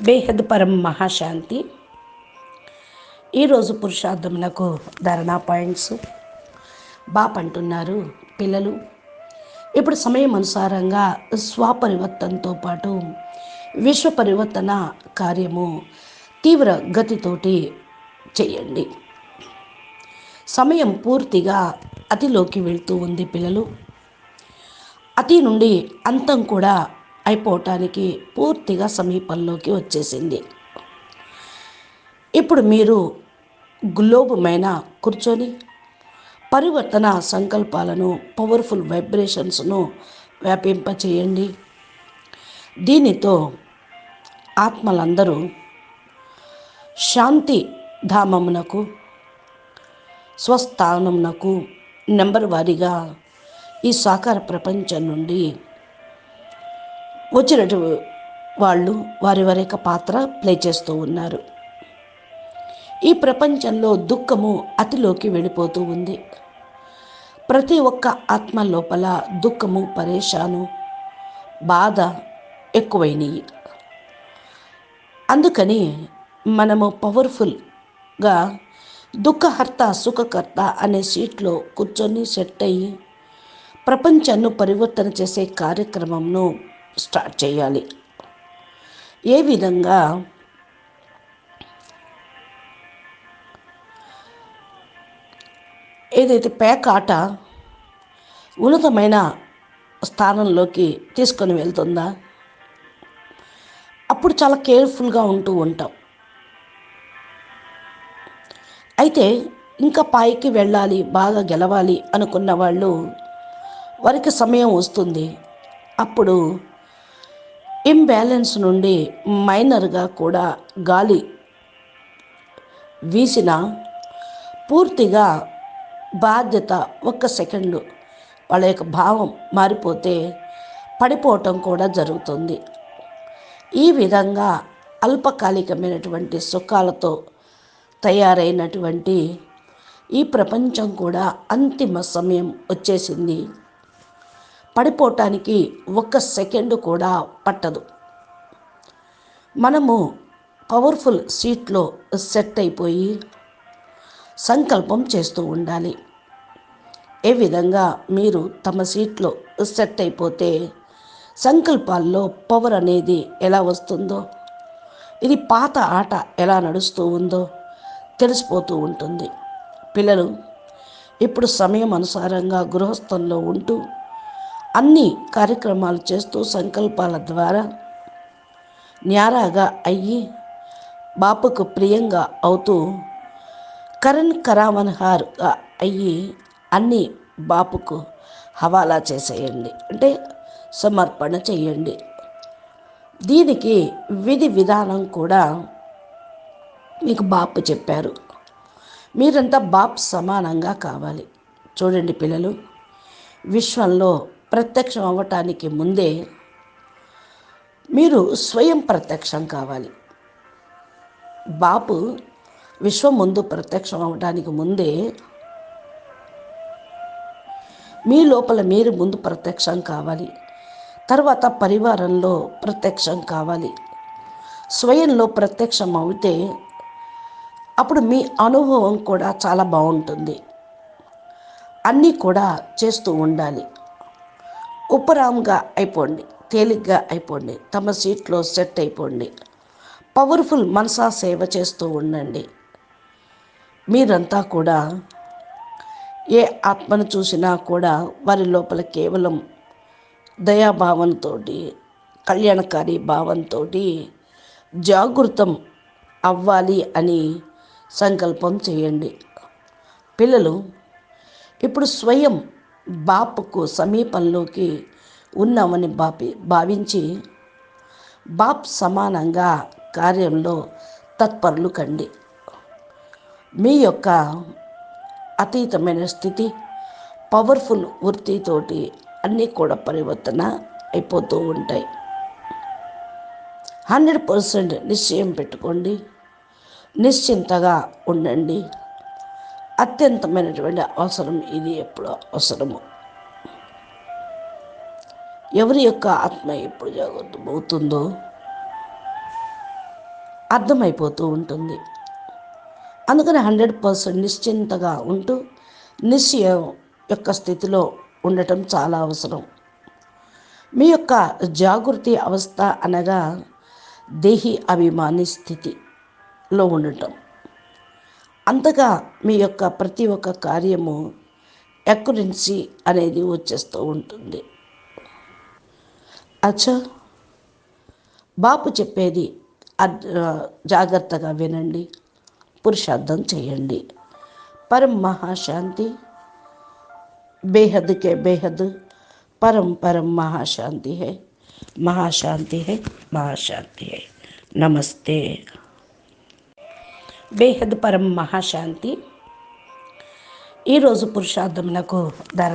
బేహద్ పరం మహాశాంతి. ఈరోజు పురుషార్థమునకు ధరణా పాయింట్స్. బాప్ అంటున్నారు పిల్లలు ఇప్పుడు సమయం అనుసారంగా స్వపరివర్తనతో పాటు విశ్వ పరివర్తన కార్యము తీవ్ర గతితోటి చేయండి. సమయం పూర్తిగా అతిలోకి వెళ్తూ ఉంది పిల్లలు. అతి నుండి అంతం కూడా అయిపోవటానికి పూర్తిగా సమీపంలోకి వచ్చేసింది. ఇప్పుడు మీరు గ్లోబమైన కూర్చొని పరివర్తన సంకల్పాలను పవర్ఫుల్ వైబ్రేషన్స్ను వ్యాపింపచేయండి. దీనితో ఆత్మలందరూ శాంతి ధామమునకు స్వస్థానమునకు నెంబర్ వారీగా ఈ సాకార ప్రపంచం నుండి వచ్చినట్టు వాళ్ళు వారి వారి యొక్క పాత్ర ప్లే చేస్తూ ఉన్నారు. ఈ ప్రపంచంలో దుఃఖము అతిలోకి వెళ్ళిపోతూ ఉంది. ప్రతి ఒక్క ఆత్మ లోపల దుఃఖము పరేషాను బాధ ఎక్కువైనవి అందుకని మనము పవర్ఫుల్గా దుఃఖహర్త సుఖకర్త అనే సీట్లో కూర్చొని సెట్ అయ్యి ప్రపంచాన్ని పరివర్తన చేసే కార్యక్రమంను స్టార్ట్ చేయాలి. ఏ విధంగా ఏదైతే పేక ఆట ఉన్నతమైన స్థానంలోకి తీసుకొని వెళ్తుందా? అప్పుడు చాలా కేర్ఫుల్గా ఉంటూ ఉంటాం. అయితే ఇంకా పైకి వెళ్ళాలి బాగా గెలవాలి అనుకున్న వాళ్ళు వారికి సమయం వస్తుంది. అప్పుడు ఇంబ్యాలెన్స్ నుండి మైనర్గా కూడా గాలి వీసిన పూర్తిగా బాధ్యత ఒక్క సెకండు వాళ్ళ యొక్క భావం మారిపోతే పడిపోవటం కూడా జరుగుతుంది. ఈ విధంగా అల్పకాలికమైనటువంటి సుఖాలతో తయారైనటువంటి ఈ ప్రపంచం కూడా అంతిమ సమయం వచ్చేసింది. పడిపోవటానికి ఒక్క సెకండ్ కూడా పట్టదు. మనము పవర్ఫుల్ సీట్లో సెట్ అయిపోయి సంకల్పం చేస్తూ ఉండాలి. ఏ విధంగా మీరు తమ సీట్లో సెట్ అయిపోతే సంకల్పాల్లో పవర్ అనేది ఎలా వస్తుందో ఇది పాత ఆట ఎలా నడుస్తూ ఉందో తెలిసిపోతూ ఉంటుంది. పిల్లలు ఇప్పుడు సమయం అనుసారంగా గృహస్థంలో ఉంటూ అన్ని కార్యక్రమాలు చేస్తూ సంకల్పాల ద్వారా న్యారాగా అయ్యి బాపుకు ప్రియంగా అవుతూ కరణ్ కరామన్హార్గా అయ్యి అన్ని బాపుకు హవాలా చేసేయండి. అంటే సమర్పణ చేయండి. దీనికి విధి విధానం కూడా మీకు బాపు చెప్పారు. మీరంతా బాప్ సమానంగా కావాలి. చూడండి పిల్లలు విశ్వంలో ప్రత్యక్షం అవ్వటానికి ముందే మీరు స్వయం ప్రత్యక్షం కావాలి. బాపు విశ్వం ముందు ప్రత్యక్షం అవ్వడానికి ముందే మీ లోపల మీరు ముందు ప్రత్యక్షం కావాలి. తర్వాత పరివారంలో ప్రత్యక్షం కావాలి. స్వయంలో ప్రత్యక్షం అవుతే అప్పుడు మీ అనుభవం కూడా చాలా బాగుంటుంది. అన్నీ కూడా చేస్తూ ఉండాలి. ఉపరామ్గా అయిపోండి తేలిగ్గా అయిపోండి తమ సీట్లో సెట్ అయిపోండి. పవర్ఫుల్ మనసా సేవ చేస్తూ ఉండండి. మీరంతా కూడా ఏ ఆత్మను చూసినా కూడా వారి లోపల కేవలం దయాభావంతో కళ్యాణకారి భావంతో జాగృతం అవ్వాలి అని సంకల్పం చేయండి. పిల్లలు ఇప్పుడు స్వయం బాపుకు సమీపంలోకి ఉన్నామని బాపి భావించి బాప్ సమానంగా కార్యంలో తత్పరులు కండి. మీ యొక్క అతీతమైన స్థితి పవర్ఫుల్ వృత్తితోటి అన్నీ కూడా పరివర్తన అయిపోతూ ఉంటాయి. హండ్రెడ్ పర్సెంట్ నిశ్చయం పెట్టుకోండి. నిశ్చింతగా ఉండండి. అత్యంతమైనటువంటి అవసరం ఇది ఎప్పుడు అవసరము. ఎవరి యొక్క ఆత్మ ఎప్పుడు జాగ్రత్త అవుతుందో అర్థమైపోతూ ఉంటుంది. అందుకని హండ్రెడ్ పర్సెంట్ నిశ్చింతగా ఉంటూ నిశ్చయం యొక్క స్థితిలో ఉండటం చాలా అవసరం. మీ యొక్క జాగృతి అవస్థ అనగా దేహి అభిమాని స్థితిలో ఉండటం. అంతగా మీ యొక్క ప్రతి ఒక్క కార్యము ఎక్కురెన్సీ అనేది వచ్చేస్తూ ఉంటుంది. అచ్చా బాపు చెప్పేది జాగ్రత్తగా వినండి పురుషార్థం చేయండి. పరం మహాశాంతి బేహద్కే బేహద్ పరం పరం మహాశాంతి హే మహాశాంతి హే మహాశాంతి హే. నమస్తే. బేహద్ పరం మహాశాంతి. ఈరోజు పురుషార్థమునకు ధర